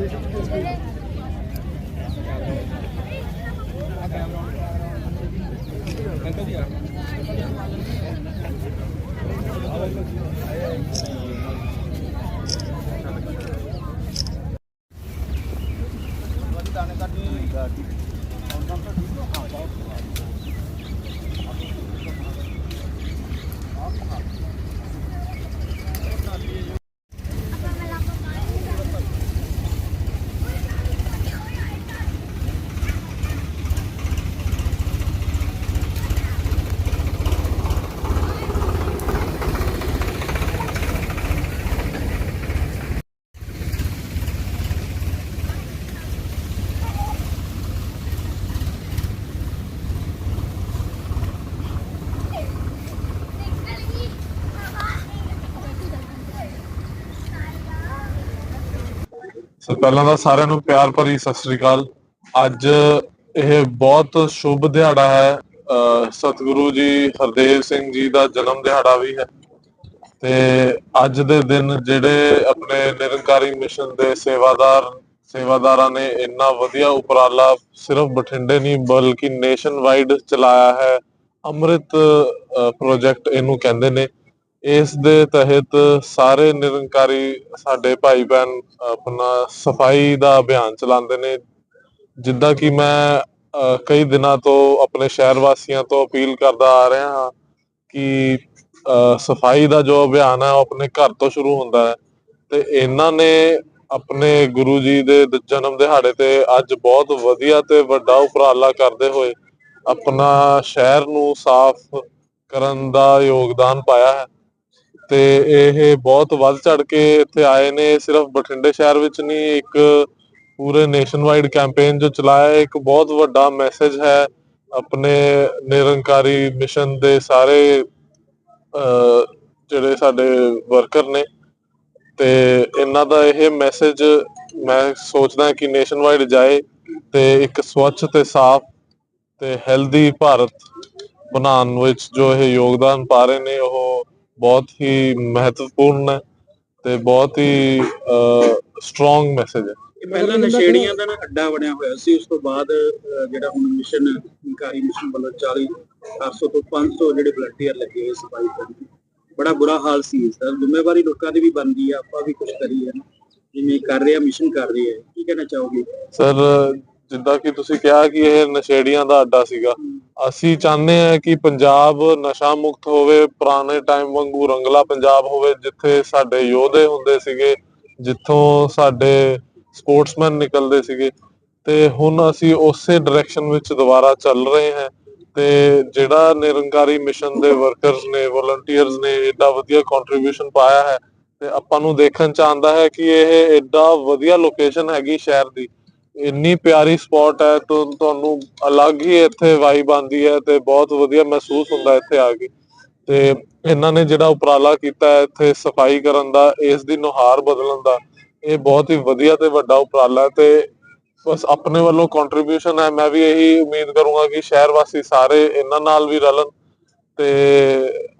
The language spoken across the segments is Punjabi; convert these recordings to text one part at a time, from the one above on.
哎，对呀。ਸੋ ਪਹਿਲਾਂ ਤਾਂ ਸਾਰਿਆਂ ਨੂੰ ਪਿਆਰ ਭਰੀ ਸਤਿ ਸ੍ਰੀ ਅਕਾਲ। ਅੱਜ ਇਹ ਬਹੁਤ ਸ਼ੁਭ ਦਿਹਾੜਾ ਹੈ। ਅਹ ਸਤਿਗੁਰੂ ਜੀ ਹਰਦੇਵ ਸਿੰਘ ਜੀ ਦਾ ਜਨਮ ਦਿਹਾੜਾ ਵੀ ਹੈ। ਤੇ ਅੱਜ ਦੇ ਦਿਨ ਜਿਹੜੇ ਆਪਣੇ ਨਿਰੰਕਾਰੀ ਮਿਸ਼ਨ ਦੇ ਸੇਵਾਦਾਰ ਸੇਵਾਦਾਰਾਂ ਨੇ ਇੰਨਾ ਵਧੀਆ ਉਪਰਾਲਾ ਸਿਰਫ ਬਠਿੰਡੇ ਨਹੀਂ, ਬਲਕਿ ਨੇਸ਼ਨ ਵਾਈਡ ਚਲਾਇਆ ਹੈ। ਅੰਮ੍ਰਿਤ ਪ੍ਰੋਜੈਕਟ ਇਹਨੂੰ ਕਹਿੰਦੇ ਨੇ। ਇਸ ਦੇ ਤਹਿਤ ਸਾਰੇ ਨਿਰੰਕਾਰੀ ਸਾਡੇ ਭਾਈ ਭੈਣ ਆਪਣਾ ਸਫ਼ਾਈ ਦਾ ਅਭਿਆਨ ਚਲਾਉਂਦੇ ਨੇ। ਜਿੱਦਾਂ ਕਿ ਮੈਂ ਅਹ, ਕਈ ਦਿਨਾਂ ਤੋਂ ਆਪਣੇ ਸ਼ਹਿਰ ਵਾਸੀਆਂ ਤੋਂ ਅਪੀਲ ਕਰਦਾ ਆ ਰਿਹਾ ਹਾਂ ਕਿ ਅਹ, ਸਫ਼ਾਈ ਦਾ ਜੋ ਅਭਿਆਨ ਹੈ ਉਹ ਆਪਣੇ ਘਰ ਤੋਂ ਸ਼ੁਰੂ ਹੁੰਦਾ ਹੈ। ਤੇ ਇਹਨਾਂ ਨੇ ਆਪਣੇ ਗੁਰੂ ਜੀ ਦੇ ਜਨਮ ਦਿਹਾੜੇ ਤੇ ਅੱਜ ਬਹੁਤ ਵਧੀਆ ਤੇ ਵੱਡਾ ਉਪਰਾਲਾ ਕਰਦੇ ਹੋਏ ਆਪਣਾ ਸ਼ਹਿਰ ਨੂੰ ਸਾਫ਼ ਕਰਨ ਦਾ ਯੋਗਦਾਨ ਪਾਇਆ ਹੈ। ਤੇ ਇਹ ਬਹੁਤ ਵੱਧ ਚੜ ਕੇ ਇੱਥੇ ਆਏ ਨੇ। ਸਿਰਫ ਬਠਿੰਡੇ ਸ਼ਹਿਰ ਵਿੱਚ ਨਹੀਂ, ਇੱਕ ਪੂਰੇ ਨੇਸ਼ਨ ਵਾਈਡ ਕੈਂਪੇਨ ਜੋ ਚਲਾਇਆ ਇੱਕ ਬਹੁਤ ਵੱਡਾ ਮੈਸੇਜ ਹੈ ਆਪਣੇ ਨਿਰੰਕਾਰੀ ਮਿਸ਼ਨ ਦੇ ਸਾਰੇ ਜਿਹੜੇ ਸਾਡੇ ਵਰਕਰ ਨੇ। ਤੇ ਇਹਨਾਂ ਦਾ ਇਹ ਮੈਸੇਜ ਮੈਂ ਸੋਚਦਾ ਕਿ ਨੇਸ਼ਨ ਵਾਈਡ ਜਾਏ ਤੇ ਇੱਕ ਸਵੱਛ ਤੇ ਸਾਫ਼ ਤੇ ਹੈਲਦੀ ਭਾਰਤ ਬਣਾਉਣ ਵਿੱਚ ਜੋ ਇਹ ਯੋਗਦਾਨ ਪਾ ਰਹੇ ਨੇ, ਉਹ ਬਹੁਤ ਹੀ ਮਹੱਤਵਪੂਰਨ ਹੈ ਤੇ ਬਹੁਤ ਹੀ ਸਟਰੋਂਗ ਮੈਸੇਜ ਹੈ। ਪਹਿਲਾਂ ਨਸ਼ੇੜੀਆਂ ਦਾ ਨਾ ਅੱਡਾ ਬਣਿਆ ਹੋਇਆ ਸੀ ਉਸ ਤੋਂ ਬਾਅਦ ਜਿਹੜਾ ਹੁਣ ਮਿਸ਼ਨ ਨਿਕਾਰੀ ਮਿਸ਼ਨ ਵੱਲੋਂ 40 400 ਤੋਂ 500 ਜਿਹੜੇ ਵਲੰਟੀਅਰ ਲੱਗੇ ਹੋਏ ਸਫ਼ਾਈ ਕਰਨ। ਬੜਾ ਬੁਰਾ ਹਾਲ ਸੀ ਸਰ ਜ਼ਿੰਮੇਵਾਰੀ ਲੋਕਾਂ ਦੀ ਵੀ ਬਣਦੀ ਆ ਆਪਾਂ ਵੀ ਕੁਝ ਕਰੀਏ ਨਾ। ਜਿਵੇਂ ਕਰ ਰਿਹਾ ਮਿਸ਼ਨ ਕਰ ਰਹੀ ਹੈ। ਕੀ ਕਹਿਣਾ ਚਾਹੋਗੇ? ਸਰ ਜਿੱਦਾਂ ਕਿ ਤੁਸੀਂ ਕਿਹਾ ਕਿ ਇਹ ਨਸ਼ੇੜੀਆਂ ਦਾ ਅੱਡਾ ਸੀਗਾ। ਅਸੀਂ ਚਾਹੁੰਦੇ ਹਾਂ ਕਿ ਪੰਜਾਬ ਨਸ਼ਾ ਮੁਕਤ ਹੋਵੇ, ਪੁਰਾਣੇ ਟਾਈਮ ਵਾਂਗੂ ਰੰਗਲਾ ਪੰਜਾਬ ਹੋਵੇ, ਜਿੱਥੇ ਸਾਡੇ ਯੋਧੇ ਹੁੰਦੇ ਸੀਗੇ, ਜਿੱਥੋਂ ਸਾਡੇ ਸਪੋਰਟਸਮੈਨ ਨਿਕਲਦੇ ਸੀਗੇ। ਤੇ ਹੁਣ ਅਸੀਂ ਉਸੇ ਡਾਇਰੈਕਸ਼ਨ ਵਿੱਚ ਦੁਬਾਰਾ ਚੱਲ ਰਹੇ ਹਾਂ। ਤੇ ਜਿਹੜਾ ਨਿਰੰਕਾਰੀ ਮਿਸ਼ਨ ਦੇ ਵਰਕਰਸ ਨੇ ਵੋਲੰਟੀਅਰਸ ਨੇ ਏਡਾ ਵਧੀਆ ਕੰਟਰੀਬਿਊਸ਼ਨ ਪਾਇਆ ਹੈ, ਤੇ ਆਪਾਂ ਨੂੰ ਦੇਖਣ ਚ ਆਂਦਾ ਹੈ ਕਿ ਇਹ ਏਡਾ ਵਧੀਆ ਲੋਕੇਸ਼ਨ ਹੈਗੀ ਸ਼ਹਿਰ ਦੀ। ਇੰਨੀ ਪਿਆਰੀ ਸਪੌਟ ਹੈ ਤੋਂ ਤੁਹਾਨੂੰ ਅਲੱਗ ਹੀ ਇੱਥੇ ਵਾਈਬ ਆਂਦੀ ਹੈ ਤੇ ਬਹੁਤ ਵਧੀਆ ਮਹਿਸੂਸ ਹੁੰਦਾ ਇੱਥੇ ਆ ਕੇ ਤੇ ਇਹਨਾਂ ਨੇ ਜਿਹੜਾ ਉਪਰਾਲਾ ਕੀਤਾ ਹੈ ਇੱਥੇ ਸਫ਼ਾਈ ਕਰਨ ਦਾ ਇਸ ਦੀ ਨੁਹਾਰ ਬਦਲਣ ਦਾ ਇਹ ਬਹੁਤ ਹੀ ਵਧੀਆ ਤੇ ਵੱਡਾ ਉਪਰਾਲਾ ਹੈ ਤੇ ਬਸ ਆਪਣੇ ਵੱਲੋਂ ਕੰਟਰੀਬਿਊਸ਼ਨ ਹੈ ਮੈਂ ਵੀ ਇਹੀ ਉਮੀਦ ਕਰੂੰਗਾ ਕਿ ਸ਼ਹਿਰ ਵਾਸੀ ਸਾਰੇ ਇਹਨਾਂ ਨਾਲ ਵੀ ਰਲਣ ਤੇ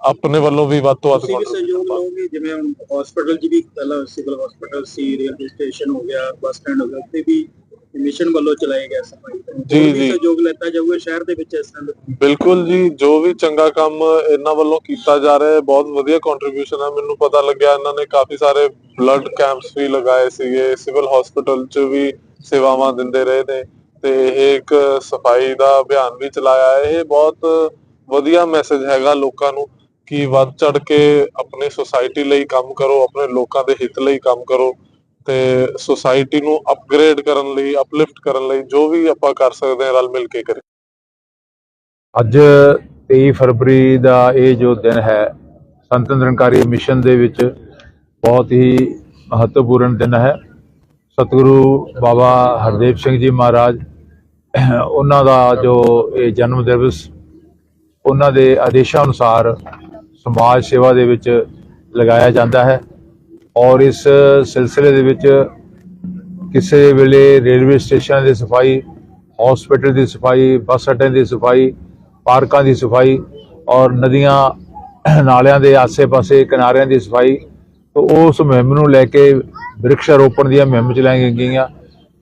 ਆਪਣੇ ਵੱਲੋਂ ਵੀ ਵੱਧ ਤੋਂ ਵੱਧ ਸਹਿਯੋਗ। ਲਓਗੇ ਜਿਵੇਂ ਹੁਣ ਹਸਪੀਟਲ 'ਚ ਵੀ ਪਹਿਲਾਂ ਸਿਵਲ ਹਸਪੀਟਲ ਸੀ ਰੇਲਵੇ ਸਟੇਸ਼ਨ ਹੋ ਗਿਆ ਬੱਸ ਸਟੈਂਡ ਹੋ ਗਿਆ ਉੱਥੇ ਵੀ ਮਿਸ਼ਨ ਵੱਲੋਂ ਚਲਾਏ ਗਏ ਸਫ਼ਾਈ। ਜੀ, ਜੀ। ਸਹਿਯੋਗ ਲੈਤਾ ਜਾਊਗਾ ਸ਼ਹਿਰ ਦੇ ਵਿੱਚ ਇਸ ਤਰ੍ਹਾਂ ਦਾ ਬਿਲਕੁਲ ਜੀ ਜੋ ਵੀ ਚੰਗਾ ਕੰਮ ਇਹਨਾਂ ਵੱਲੋਂ ਕੀਤਾ ਜਾ ਰਿਹਾ ਹੈ ਬਹੁਤ ਵਧੀਆ ਕੰਟਰੀਬਿਊਸ਼ਨ ਹੈ ਮੈਨੂੰ ਪਤਾ ਲੱਗਿਆ ਇਹਨਾਂ ਨੇ ਕਾਫੀ ਸਾਰੇ ਬਲੱਡ ਕੈਂਪਸ ਵੀ ਲਗਾਏ ਸੀਗੇ ਸਿਵਲ ਹਸਪੀਟਲ 'ਚ ਵੀ ਸੇਵਾਵਾਂ ਦਿੰਦੇ ਰਹੇ ਨੇ ਤੇ ਇਹ ਇੱਕ ਸਫ਼ਾਈ ਦਾ ਅਭਿਆਨ ਵੀ ਚਲਾਇਆ ਹੈ ਇਹ ਬਹੁਤ ਵਧੀਆ ਮੈਸੇਜ ਹੈਗਾ ਲੋਕਾਂ ਨੂੰ ਕਿ ਵੱਧ ਚੜ ਕੇ ਆਪਣੀ ਸੁਸਾਇਟੀ ਲਈ ਕੰਮ ਕਰੋ ਆਪਣੇ ਲੋਕਾਂ ਦੇ ਹਿੱਤ ਲਈ ਕੰਮ ਕਰੋ ਤੇ ਸੁਸਾਇਟੀ ਨੂੰ ਅਪਗ੍ਰੇਡ ਕਰਨ ਲਈ ਅਪਲਿਫਟ ਕਰਨ ਲਈ ਜੋ ਵੀ ਆਪਾਂ ਕਰ ਸਕਦੇ ਹਾਂ ਰਲ ਮਿਲ ਕੇ ਕਰੀਏ। ਅੱਜ 23 ਫਰਵਰੀ ਦਾ ਇਹ ਜੋ ਦਿਨ ਹੈ ਸੰਤ ਨਿਰੰਕਾਰੀ ਮਿਸ਼ਨ ਦੇ ਵਿੱਚ ਬਹੁਤ ਹੀ ਮਹੱਤਵਪੂਰਨ ਦਿਨ ਹੈ। ਸਤਿਗੁਰੂ ਬਾਬਾ ਹਰਦੇਵ ਸਿੰਘ ਜੀ ਮਹਾਰਾਜ, ਉਹਨਾਂ ਦਾ ਜੋ ਇਹ ਜਨਮ ਦਿਵਸ, ਉਹਨਾਂ ਦੇ ਆਦੇਸ਼ਾਂ ਅਨੁਸਾਰ ਸਮਾਜ ਸੇਵਾ ਦੇ ਵਿੱਚ ਲਗਾਇਆ ਜਾਂਦਾ ਹੈ। ਔਰ ਇਸ ਸਿਲਸਿਲੇ ਦੇ ਵਿੱਚ ਕਿਸੇ ਵੇਲੇ ਰੇਲਵੇ ਸਟੇਸ਼ਨਾਂ ਦੀ ਸਫ਼ਾਈ, ਹਸਪੀਟਲ ਦੀ ਸਫ਼ਾਈ, ਬੱਸ ਅੱਡਿਆਂ ਦੀ ਸਫ਼ਾਈ, ਪਾਰਕਾਂ ਦੀ ਸਫ਼ਾਈ ਔਰ ਨਦੀਆਂ, ਨਾਲਿਆਂ ਦੇ ਆਸੇ-ਪਾਸੇ, ਕਿਨਾਰਿਆਂ ਦੀ ਸਫ਼ਾਈ, ਤੋਂ ਉਸ ਮੁਹਿੰਮ ਨੂੰ ਲੈ ਕੇ ਬ੍ਰਿਕਸ਼ ਰੋਪਣ ਦੀਆਂ ਮੁਹਿੰਮ ਚਲਾਈਆਂ ਗਈਆਂ।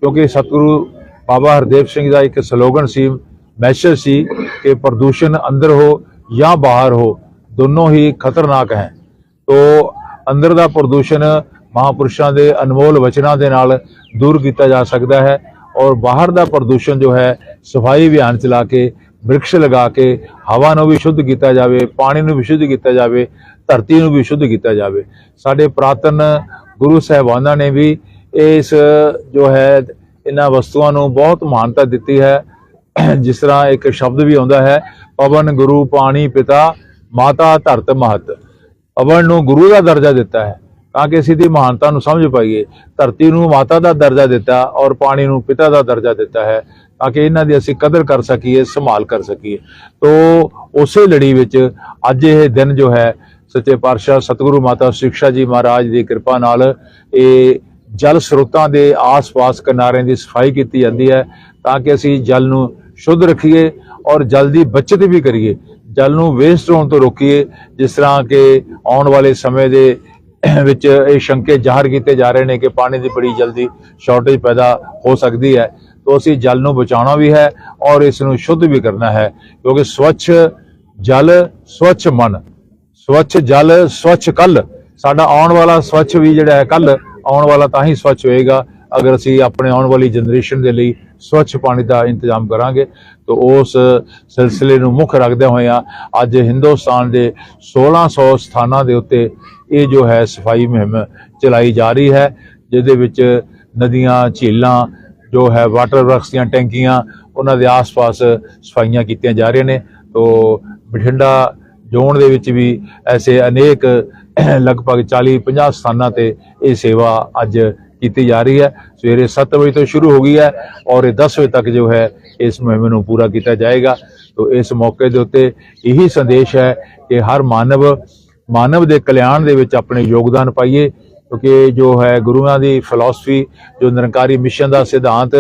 ਕਿਉਂਕਿ ਸਤਿਗੁਰੂ ਬਾਬਾ ਹਰਦੇਵ ਸਿੰਘ ਦਾ ਇੱਕ ਸਲੋਗਨ ਸੀ, ਮੈਸੇਜ ਸੀ ਕਿ ਪ੍ਰਦੂਸ਼ਣ ਅੰਦਰ ਹੋ ਜਾਂ ਬਾਹਰ ਹੋ, ਦੋਨੋਂ ਹੀ ਖਤਰਨਾਕ ਹੈ। ਤੋ ਅੰਦਰ ਦਾ ਪ੍ਰਦੂਸ਼ਣ ਮਹਾਪੁਰਸ਼ਾਂ ਦੇ ਅਨਮੋਲ ਵਚਨਾਂ ਦੇ ਨਾਲ ਦੂਰ ਕੀਤਾ ਜਾ ਸਕਦਾ ਹੈ ਔਰ ਬਾਹਰ ਦਾ ਪ੍ਰਦੂਸ਼ਣ ਜੋ ਹੈ, ਸਫ਼ਾਈ ਅਭਿਆਨ ਚਲਾ ਕੇ, ਬ੍ਰਿਕਸ਼ ਲਗਾ ਕੇ, ਹਵਾ ਨੂੰ ਵੀ ਸ਼ੁੱਧ ਕੀਤਾ ਜਾਵੇ, ਪਾਣੀ ਨੂੰ ਵੀ ਸ਼ੁੱਧ ਕੀਤਾ ਜਾਵੇ, ਧਰਤੀ ਨੂੰ ਵੀ ਸ਼ੁੱਧ ਕੀਤਾ ਜਾਵੇ। ਸਾਡੇ ਪ੍ਰਾਤਨ ਗੁਰੂ ਸਾਹਿਬਾਨਾਂ ਨੇ ਵੀ ਇਸ ਜੋ ਹੈ, ਇਹਨਾਂ ਵਸਤੂਆਂ ਨੂੰ ਬਹੁਤ ਮਾਨਤਾ ਦਿੱਤੀ ਹੈ। ਜਿਸ ਤਰ੍ਹਾਂ ਇੱਕ ਸ਼ਬਦ ਵੀ ਆਉਂਦਾ ਹੈ, ਪਵਨ ਗੁਰੂ ਪਾਣੀ ਪਿਤਾ, ਮਾਤਾ ਧਰਤ ਮਹਤ। ਪਵਨ ਨੂੰ ਗੁਰੂ ਦਾ ਦਰਜਾ ਦਿੱਤਾ ਹੈ, ਤਾਂ ਕਿ ਅਸੀਂ ਦੀ ਮਹਾਨਤਾ ਨੂੰ ਸਮਝ ਪਾਈਏ। ਧਰਤੀ ਨੂੰ ਮਾਤਾ ਦਾ ਦਰਜਾ ਦਿੱਤਾ ਔਰ ਪਾਣੀ ਨੂੰ ਪਿਤਾ ਦਾ ਦਰਜਾ ਦਿੱਤਾ ਹੈ, ਤਾਂ ਕਿ ਇਹਨਾਂ ਦੀ ਅਸੀਂ ਕਦਰ ਕਰ ਸਕੀਏ, ਸੰਭਾਲ ਕਰ ਸਕੀਏ। ਤੋ ਉਸੇ ਲੜੀ ਵਿੱਚ ਅੱਜ ਇਹ ਦਿਨ ਜੋ ਹੈ, ਸੱਚੇ ਪਾਤਸ਼ਾਹ ਸਤਿਗੁਰੂ ਮਾਤਾ ਸਿੱਖਿਆ ਜੀ ਮਹਾਰਾਜ ਦੀ ਕਿਰਪਾ ਨਾਲ ਇਹ ਜਲ ਸਰੋਤਾਂ ਦੇ ਆਸ-ਪਾਸ ਕਿਨਾਰਿਆਂ ਦੀ ਸਫ਼ਾਈ ਕੀਤੀ ਜਾਂਦੀ ਹੈ, ਤਾਂ ਕਿ ਅਸੀਂ ਜਲ ਨੂੰ ਸ਼ੁੱਧ ਰੱਖੀਏ ਔਰ ਜਲ ਦੀ ਬਚਤ ਵੀ ਕਰੀਏ। ਜਲ ਨੂੰ ਵੇਸਟ ਹੋਣ ਤੋਂ ਰੋਕੀਏ, ਜਿਸ ਤਰ੍ਹਾਂ ਕਿ ਆਉਣ ਵਾਲੇ ਸਮੇਂ ਦੇ ਵਿੱਚ ਇਹ ਸ਼ੰਕੇ ਜ਼ਾਹਰ ਕੀਤੇ ਜਾ ਰਹੇ ਨੇ ਕਿ ਪਾਣੀ ਦੀ ਬੜੀ ਜਲਦੀ ਸ਼ਾਰਟੇਜ ਪੈਦਾ ਹੋ ਸਕਦੀ ਹੈ, ਤੋਂ ਅਸੀਂ ਜਲ ਨੂੰ ਬਚਾਉਣਾ ਵੀ ਹੈ ਔਰ ਇਸ ਨੂੰ ਸ਼ੁੱਧ ਵੀ ਕਰਨਾ ਹੈ, ਕਿਉਂਕਿ ਸਵੱਛ ਜਲ, ਸਵੱਛ ਮਨ, ਸਵੱਛ ਜਲ, ਸਵੱਛ ਕੱਲ, ਸਾਡਾ ਆਉਣ ਵਾਲਾ ਸਵੱਛ ਵੀ ਜਿਹੜਾ ਹੈ ਕੱਲ, ਆਉਣ ਵਾਲਾ ਤਾਂ ਹੀ ਸਵੱਛ ਹੋਏਗਾ, ਅਗਰ ਅਸੀਂ ਆਪਣੇ ਆਉਣ ਵਾਲੀ ਜਨਰੇਸ਼ਨ ਦੇ ਲਈ ਸਵੱਛ ਪਾਣੀ ਦਾ ਇੰਤਜ਼ਾਮ ਕਰਾਂਗੇ। ਤਾਂ ਉਸ ਸਿਲਸਿਲੇ ਨੂੰ ਮੁੱਖ ਰੱਖਦੇ ਹੋਏ ਆ ਅੱਜ ਹਿੰਦੁਸਤਾਨ ਦੇ 1600 ਸਥਾਨਾਂ ਦੇ ਉੱਤੇ ਇਹ ਜੋ ਹੈ ਸਫ਼ਾਈ ਮੁਹਿੰਮ ਚਲਾਈ ਜਾ ਰਹੀ ਹੈ, ਜਿਹਦੇ ਵਿੱਚ ਨਦੀਆਂ, ਝੀਲਾਂ, ਜੋ ਹੈ ਵਾਟਰ ਵਰਕਸ ਦੀਆਂ ਟੈਂਕੀਆਂ, ਉਹਨਾਂ ਦੇ ਆਸ-ਪਾਸ ਸਫਾਈਆਂ ਕੀਤੀਆਂ ਜਾ ਰਹੀਆਂ ਨੇ। ਤੋ ਬਠਿੰਡਾ ਜ਼ੋਨ ਦੇ ਵਿੱਚ ਵੀ ਐਸੇ ਅਨੇਕ ਲਗਭਗ 40-50 ਸਥਾਨਾਂ ਤੇ ਇਹ ਸੇਵਾ ਅੱਜ ਕੀਤੀ ਜਾ ਰਹੀ ਹੈ। ਸਵੇਰੇ 7 ਵਜੇ ਤੋਂ ਸ਼ੁਰੂ ਹੋ ਗਈ ਹੈ ਔਰ ਇਹ 10 ਵਜੇ ਤੱਕ ਜੋ ਹੈ, ਇਸ ਮੁਹਿੰਮ ਨੂੰ ਪੂਰਾ ਕੀਤਾ ਜਾਏਗਾ। ਤੋਂ ਇਸ ਮੌਕੇ ਦੇ ਉੱਤੇ ਇਹੀ ਸੰਦੇਸ਼ ਹੈ ਕਿ ਹਰ ਮਾਨਵ ਮਾਨਵ ਦੇ ਕਲਿਆਣ ਦੇ ਵਿੱਚ ਆਪਣੇ ਯੋਗਦਾਨ ਪਾਈਏ ਕਿਉਂਕਿ ਜੋ ਹੈ ਗੁਰੂਆਂ ਦੀ ਫਿਲਾਸਫੀ ਜੋ ਨਿਰੰਕਾਰੀ ਮਿਸ਼ਨ ਦਾ ਸਿਧਾਂਤ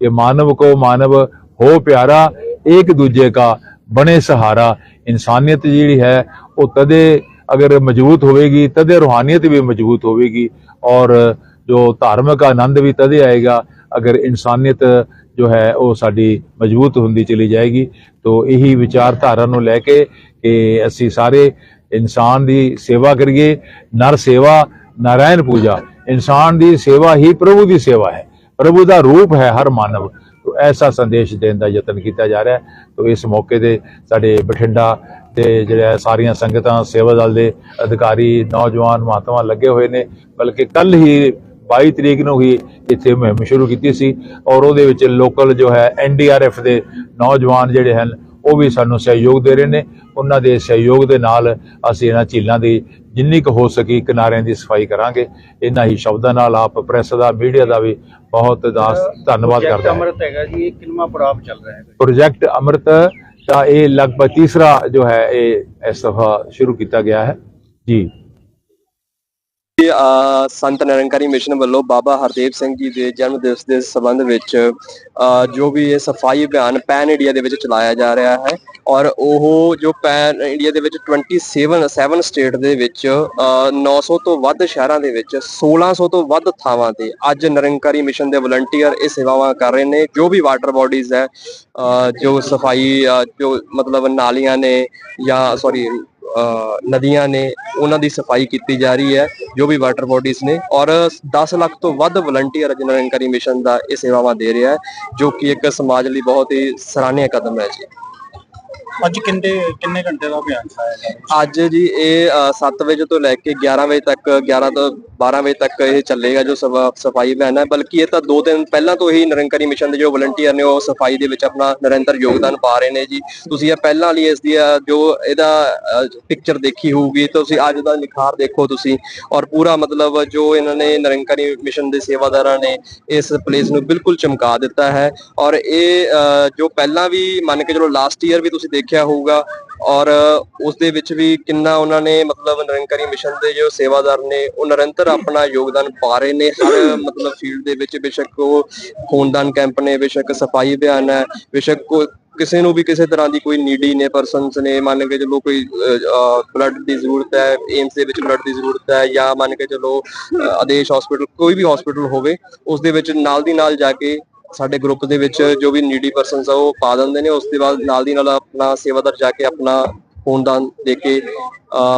ਕਿ ਮਾਨਵ ਕੋ ਮਾਨਵ ਹੋ ਪਿਆਰਾ ਇੱਕ ਦੂਜੇ ਕਾ ਬਣੇ ਸਹਾਰਾ। ਇਨਸਾਨੀਅਤ ਜਿਹੜੀ ਹੈ, ਉਹ ਤਦੇ ਅਗਰ ਮਜ਼ਬੂਤ ਹੋਵੇਗੀ, ਤਦੇ ਰੂਹਾਨੀਅਤ ਵੀ ਮਜ਼ਬੂਤ ਹੋਵੇਗੀ ਔਰ ਜੋ ਧਾਰਮਿਕ ਆਨੰਦ ਵੀ ਤਦੇ ਆਏਗਾ, ਅਗਰ ਇਨਸਾਨੀਅਤ ਜੋ ਹੈ ਉਹ ਸਾਡੀ ਮਜ਼ਬੂਤ ਹੁੰਦੀ ਚਲੀ ਜਾਏਗੀ। ਤੋਂ ਇਹੀ ਵਿਚਾਰਧਾਰਾ ਨੂੰ ਲੈ ਕੇ ਕਿ ਅਸੀਂ ਸਾਰੇ ਇਨਸਾਨ ਦੀ ਸੇਵਾ ਕਰੀਏ। ਨਰ ਸੇਵਾ, ਨਾਰਾਇਣ ਪੂਜਾ। ਇਨਸਾਨ ਦੀ ਸੇਵਾ ਹੀ ਪ੍ਰਭੂ ਦੀ ਸੇਵਾ ਹੈ। ਪ੍ਰਭੂ ਦਾ ਰੂਪ ਹੈ ਹਰ ਮਾਨਵ। ਤੋਂ ਐਸਾ ਸੰਦੇਸ਼ ਦੇਣ ਦਾ ਯਤਨ ਕੀਤਾ ਜਾ ਰਿਹਾ ਹੈ। ਤੋਂ ਇਸ ਮੌਕੇ ਤੇ ਸਾਡੇ ਬਠਿੰਡਾ ਤੇ ਜਿਹੜਾ ਸਾਰੀਆਂ ਸੰਗਤਾਂ, ਸੇਵਾ ਦਲ ਦੇ ਅਧਿਕਾਰੀ, ਨੌਜਵਾਨ, ਮਹਾਤਮਾ ਲੱਗੇ ਹੋਏ ਨੇ। ਬਲਕਿ ਕੱਲ ਹੀ 22 ਤਰੀਕ ਨੂੰ ਹੀ ਇੱਥੇ ਮੁਹਿੰਮ ਸ਼ੁਰੂ ਕੀਤੀ ਸੀ ਔਰ ਉਹਦੇ ਵਿੱਚ ਲੋਕਲ ਜੋ ਹੈ ਐਨਡੀਆਰਐਫ ਦੇ ਨੌਜਵਾਨ ਜਿਹੜੇ ਹਨ ਉਹ ਵੀ ਸਾਨੂੰ ਸਹਿਯੋਗ ਦੇ ਰਹੇ ਨੇ। ਉਹਨਾਂ ਦੇ ਸਹਿਯੋਗ ਦੇ ਨਾਲ ਅਸੀਂ ਇਹਨਾਂ ਝੀਲਾਂ ਦੀ ਜਿੰਨੀ ਕੁ ਹੋ ਸਕੀ ਕਿਨਾਰਿਆਂ ਦੀ ਸਫ਼ਾਈ ਕਰਾਂਗੇ। ਇਹਨਾਂ ਹੀ ਸ਼ਬਦਾਂ ਨਾਲ ਆਪ ਪ੍ਰੈਸ ਦਾ ਮੀਡੀਆ ਦਾ ਵੀ ਬਹੁਤ ਦਾਸ ਧੰਨਵਾਦ ਕਰਦਾ ਹਾਂ। ਅੰਮ੍ਰਿਤ ਹੈਗਾ ਜੀ ਇਹ ਕਿੰਨਾ ਪ੍ਰਾਪ ਚੱਲ ਰਿਹਾ ਹੈ ਪ੍ਰੋਜੈਕਟ ਅੰਮ੍ਰਿਤ ਦਾ ਇਹ ਲਗਭਗ ਤੀਸਰਾ ਜੋ ਹੈ ਇਹ ਇਸ ਦਫਾ ਸ਼ੁਰੂ ਕੀਤਾ ਗਿਆ ਹੈ। ਜੀ। ਇਹ, ਸੰਤ ਨਿਰੰਕਾਰੀ ਮਿਸ਼ਨ ਵੱਲੋਂ ਬਾਬਾ ਹਰਦੇਵ ਸਿੰਘ ਜੀ ਦੇ ਜਨਮ ਦਿਵਸ ਦੇ ਸੰਬੰਧ ਵਿੱਚ ਅ, ਜੋ ਵੀ ਇਹ ਸਫ਼ਾਈ ਅਭਿਆਨ ਪੈਨ ਇੰਡੀਆ ਦੇ ਵਿੱਚ ਚਲਾਇਆ ਜਾ ਰਿਹਾ ਹੈ ਔਰ ਉਹ ਜੋ ਪੈਨ ਇੰਡੀਆ ਦੇ ਵਿੱਚ 27 7 ਸਟੇਟ ਦੇ ਵਿੱਚ 900 ਤੋਂ ਵੱਧ ਸ਼ਹਿਰਾਂ ਦੇ ਵਿੱਚ 1600 ਤੋਂ ਵੱਧ ਥਾਵਾਂ ਤੇ ਅੱਜ ਨਿਰੰਕਾਰੀ ਮਿਸ਼ਨ ਦੇ ਵਲੰਟੀਅਰ ਇਹ ਸੇਵਾਵਾਂ ਕਰ ਰਹੇ ਨੇ ਜੋ ਵੀ ਵਾਟਰ ਬਾਡੀਜ਼ ਹੈ ਅ, ਜੋ ਸਫ਼ਾਈ ਜੋ ਮਤਲਬ ਨਾਲੀਆਂ ਨੇ ਜਾਂ ਸੌਰੀ ਨਦੀਆਂ ਨੇ ਉਹਨਾਂ ਦੀ ਸਫ਼ਾਈ ਕੀਤੀ ਜਾ ਰਹੀ ਹੈ, ਜੋ ਵੀ ਵਾਟਰ ਬੋਡੀਜ਼ ਨੇ। ਔਰ 10 ਲੱਖ ਤੋਂ ਵੱਧ ਵਲੰਟੀਅਰ ਅੱਜ ਨਿਰੰਕਾਰੀ ਮਿਸ਼ਨ ਦਾ ਇਹ ਸੇਵਾਵਾਂ ਦੇ ਰਿਹਾ ਹੈ, ਜੋ ਕਿ ਇੱਕ ਸਮਾਜ ਲਈ ਬਹੁਤ ਹੀ ਸਰਾਹਨੀय ਕਦਮ ਹੈ ਜੀ। ਅੱਜ ਕਿੰਨੇ ਕਿੰਨੇ ਘੰਟੇ ਦਾ ਅਭਿਆਨ ਚਲਾਇਆ ਅੱਜ ਜੀ ਇਹ 7 ਵਜੇ ਤੋਂ ਲੈ ਕੇ 11 ਵਜੇ ਤੱਕ 11 ਤੋਂ 12 ਵਜੇ ਤੱਕ ਇਹ ਚੱਲੇਗਾ ਜੋ ਸਫ਼ਾਈ ਅਭਿਆਨ ਹੈ। ਬਲਕਿ ਇਹ ਤਾਂ ਦੋ ਦਿਨ ਪਹਿਲਾਂ ਤੋਂ ਹੀ ਨਿਰੰਕਾਰੀ ਮਿਸ਼ਨ ਦੇ ਜੋ ਵਲੰਟੀਅਰ ਨੇ ਉਹ ਸਫ਼ਾਈ ਦੇ ਵਿੱਚ ਆਪਣਾ ਨਿਰੰਤਰ ਯੋਗਦਾਨ ਪਾ ਰਹੇ ਨੇ ਜੀ। ਤੁਸੀਂ ਇਹ ਪਹਿਲਾਂ ਵਾਲੀ ਇਸ ਦੀ ਜੋ ਇਹਦਾ ਪਿਕਚਰ ਦੇਖੀ ਹੋਊਗੀ, ਤੁਸੀਂ ਅੱਜ ਦਾ ਨਿਖਾਰ ਦੇਖੋ ਤੁਸੀਂ। ਔਰ ਪੂਰਾ ਮਤਲਬ ਜੋ ਇਹਨਾਂ ਨੇ ਨਿਰੰਕਾਰੀ ਮਿਸ਼ਨ ਦੇ ਸੇਵਾਦਾਰਾਂ ਨੇ ਇਸ ਪਲੇਸ ਨੂੰ ਬਿਲਕੁਲ ਚਮਕਾ ਦਿੱਤਾ ਹੈ। ਔਰ ਇਹ ਜੋ ਪਹਿਲਾਂ ਵੀ ਮੰਨ ਕੇ ਚਲੋ ਲਾਸਟ ਈਅਰ ਵੀ ਤੁਸੀਂ ਦੇਖਿਆ ਹੋਊਗਾ ਔਰ ਉਸ ਦੇ ਵਿੱਚ ਵੀ ਕਿੰਨਾ ਉਹਨਾਂ ਨੇ ਮਤਲਬ ਨਿਰੰਕਾਰੀ ਮਿਸ਼ਨ ਦੇ ਜੋ ਸੇਵਾਦਾਰ ਨੇ, ਉਹ ਨਿਰੰਤਰ ਆਪਣਾ ਯੋਗਦਾਨ ਪਾ ਰਹੇ ਨੇ। ਹਰ ਮਤਲਬ ਫੀਲਡ ਦੇ ਵਿੱਚ ਬੇਸ਼ੱਕ ਉਹ ਖੂਨਦਾਨ ਕੈਂਪ ਨੇ, ਬੇਸ਼ੱਕ ਸਫ਼ਾਈ ਅਭਿਆਨ ਹੈ, ਬੇਸ਼ੱਕ ਕਿਸੇ ਨੂੰ ਵੀ ਕਿਸੇ ਤਰ੍ਹਾਂ ਦੀ ਕੋਈ ਨੀਡੀ ਨੇ ਪਰਸਨਸ ਨੇ, ਮੰਨ ਕੇ ਚਲੋ ਕੋਈ ਬਲੱਡ ਦੀ ਜ਼ਰੂਰਤ ਹੈ ਏਮਸ ਦੇ ਵਿੱਚ ਬਲੱਡ ਦੀ ਜ਼ਰੂਰਤ ਹੈ ਜਾਂ ਮੰਨ ਕੇ ਚਲੋ ਆਦੇਸ਼ ਹਸਪੀਟਲ ਕੋਈ ਵੀ ਹਸਪੀਟਲ ਹੋਵੇ ਉਸ ਦੇ ਵਿੱਚ ਨਾਲ ਦੀ ਨਾਲ ਜਾ ਕੇ ਸਾਡੇ ਗਰੁੱਪ ਦੇ ਵਿੱਚ ਜੋ ਵੀ ਨੀਡੀ ਪਰਸਨਸ ਆ ਉਹ ਪਾ ਦਿੰਦੇ ਨੇ। ਉਸ ਦੇ ਬਾਅਦ ਨਾਲ ਦੀ ਨਾਲ ਆਪਣਾ ਸੇਵਾਦਾਰ ਜਾ ਕੇ ਆਪਣਾ ਖੂਨਦਾਨ ਦੇ ਕੇ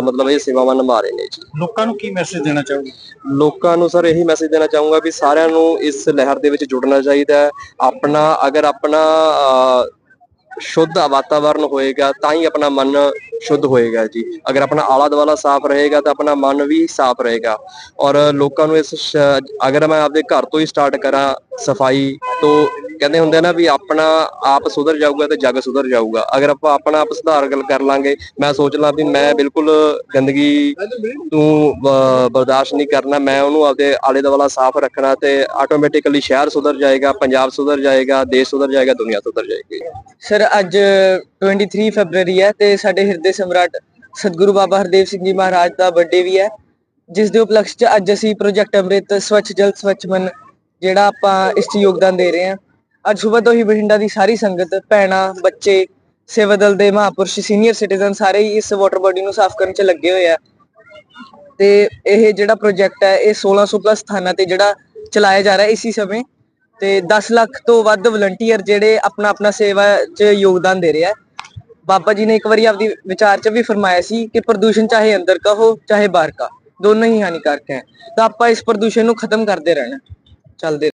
ਮਤਲਬ ਇਹ ਸੇਵਾਵਾਂ ਨਿਭਾ ਰਹੇ ਨੇ ਜੀ। ਲੋਕਾਂ ਨੂੰ ਕੀ ਮੈਸੇਜ ਦੇਣਾ ਚਾਹੋਗੇ? ਲੋਕਾਂ ਨੂੰ ਸਰ ਇਹੀ ਮੈਸੇਜ ਦੇਣਾ ਚਾਹੂੰਗਾ ਵੀ ਸਾਰਿਆਂ ਨੂੰ ਇਸ ਲਹਿਰ ਦੇ ਵਿੱਚ ਜੁੜਨਾ ਚਾਹੀਦਾ ਹੈ। ਆਪਣਾ ਅਗਰ ਆਪਣਾ ਸ਼ੁੱਧ ਵਾਤਾਵਰਨ ਹੋਏਗਾ, ਤਾਂ ਹੀ ਆਪਣਾ ਮਨ ਸ਼ੁੱਧ ਹੋਏਗਾ ਜੀ। ਅਗਰ ਆਪਣਾ ਆਲਾ ਦੁਆਲਾ ਸਾਫ਼ ਰਹੇਗਾ, ਤਾਂ ਆਪਣਾ ਮਨ ਵੀ ਸਾਫ਼ ਰਹੇਗਾ। ਔਰ ਲੋਕਾਂ ਨੂੰ ਇਸ ਅਗਰ ਮੈਂ ਆਪਦੇ ਘਰ ਤੋਂ ਹੀ ਸਟਾਰਟ ਕਰਾਂ ਸਫ਼ਾਈ ਤੋਂ ਕਹਿੰਦੇ ਹੁੰਦੇ ਨਾ ਵੀ ਆਪਣਾ ਆਪ ਸੁਧਰ ਜਾਊਗਾ ਤੇ ਜੱਗ ਸੁਧਰ ਜਾਊਗਾ। ਅਗਰ ਆਪਾਂ ਆਪਣਾ ਆਪ ਸੁਧਾਰ ਗੱਲ ਕਰ ਲਾਂਗੇ, ਮੈਂ ਸੋਚ ਲਾਂ ਵੀ ਮੈਂ ਬਿਲਕੁਲ ਗੰਦਗੀ ਤੋਂ ਬਰਦਾਸ਼ਤ ਨਹੀਂ ਕਰਨਾ, ਮੈਂ ਉਹਨੂੰ ਆਪਦੇ ਆਲੇ ਦੁਆਲਾ ਸਾਫ਼ ਰੱਖਣਾ ਤੇ ਆਟੋਮੈਟਿਕਲੀ ਸ਼ਹਿਰ ਸੁਧਰ ਜਾਏਗਾ, ਪੰਜਾਬ ਸੁਧਰ ਜਾਏਗਾ, ਦੇਸ਼ ਸੁਧਰ ਜਾਏਗਾ, ਦੁਨੀਆ ਸੁਧਰ ਜਾਏਗੀ। ਸਰ, ਅੱਜ 23 ਫਰਵਰੀ ਹੈ ਤੇ ਸਾਡੇ ਹਿਰਦੇ ਸਮਰਾਟ ਸਤਿਗੁਰੂ ਬਾਬਾ ਹਰਦੇਵ ਸਿੰਘ ਜੀ ਮਹਾਰਾਜ ਦਾ ਬਰਥਡੇ ਵੀ ਹੈ। ਜਿਸ ਦੇ ਉਪਲਕਸ਼ 'ਚ ਅੱਜ ਅਸੀਂ ਪ੍ਰੋਜੈਕਟ ਅੰਮ੍ਰਿਤ, ਸਵੱਛ ਜਲ ਸਵੱਛ ਮਨ, ਜਿਹੜਾ ਆਪਾਂ ਇਸ 'ਚ ਯੋਗਦਾਨ ਦੇ ਰਹੇ ਹਾਂ। ਅੱਜ ਸਵੇਰ ਤੋਂ ਹੀ ਬਠਿੰਡਾ ਦੀ ਸਾਰੀ ਸੰਗਤ, ਭੈਣਾਂ, ਬੱਚੇ, ਸੇਵਾ ਦਲ ਦੇ ਮਹਾਪੁਰਸ਼ ਸੀਨੀਅਰ ਸਿਟੀਜ਼ਨ ਸਾਰੇ ਹੀ ਇਸ ਵਾਟਰ ਬੋਡੀ ਨੂੰ ਸਾਫ਼ ਕਰਨ 'ਚ ਲੱਗੇ ਹੋਏ ਆ। ਤੇ ਇਹ ਜਿਹੜਾ ਪ੍ਰੋਜੈਕਟ ਹੈ, ਇਹ 1600 ਪਲੱਸ ਸਥਾਨਾਂ ਤੇ ਜਿਹੜਾ ਚਲਾਇਆ ਜਾ ਰਿਹਾ ਇਸੀ ਸਮੇਂ। ਤੇ 10 ਲੱਖ ਤੋਂ ਵੱਧ ਵਲੰਟੀਅਰ ਜਿਹੜੇ ਆਪਣਾ ਆਪਣਾ ਸੇਵਾ 'ਚ ਯੋਗਦਾਨ ਦੇ ਰਿਹਾ। ਬਾਬਾ ਜੀ ਨੇ ਇੱਕ ਵਾਰੀ ਆਪਦੀ ਵਿਚਾਰ 'ਚ ਵੀ ਫਰਮਾਇਆ ਸੀ ਕਿ ਪ੍ਰਦੂਸ਼ਣ ਚਾਹੇ ਅੰਦਰ ਕਾ ਹੋ, ਚਾਹੇ ਬਾਹਰ ਕਾ। ਦੋਨੋਂ ਹੀ ਹਾਨੀਕਾਰਕ ਹੈ। ਤਾਂ ਆਪਾਂ ਇਸ ਪ੍ਰਦੂਸ਼ਣ ਨੂੰ ਖਤਮ ਕਰਦੇ ਰਹਿਣਾ। ਚੱਲਦੇ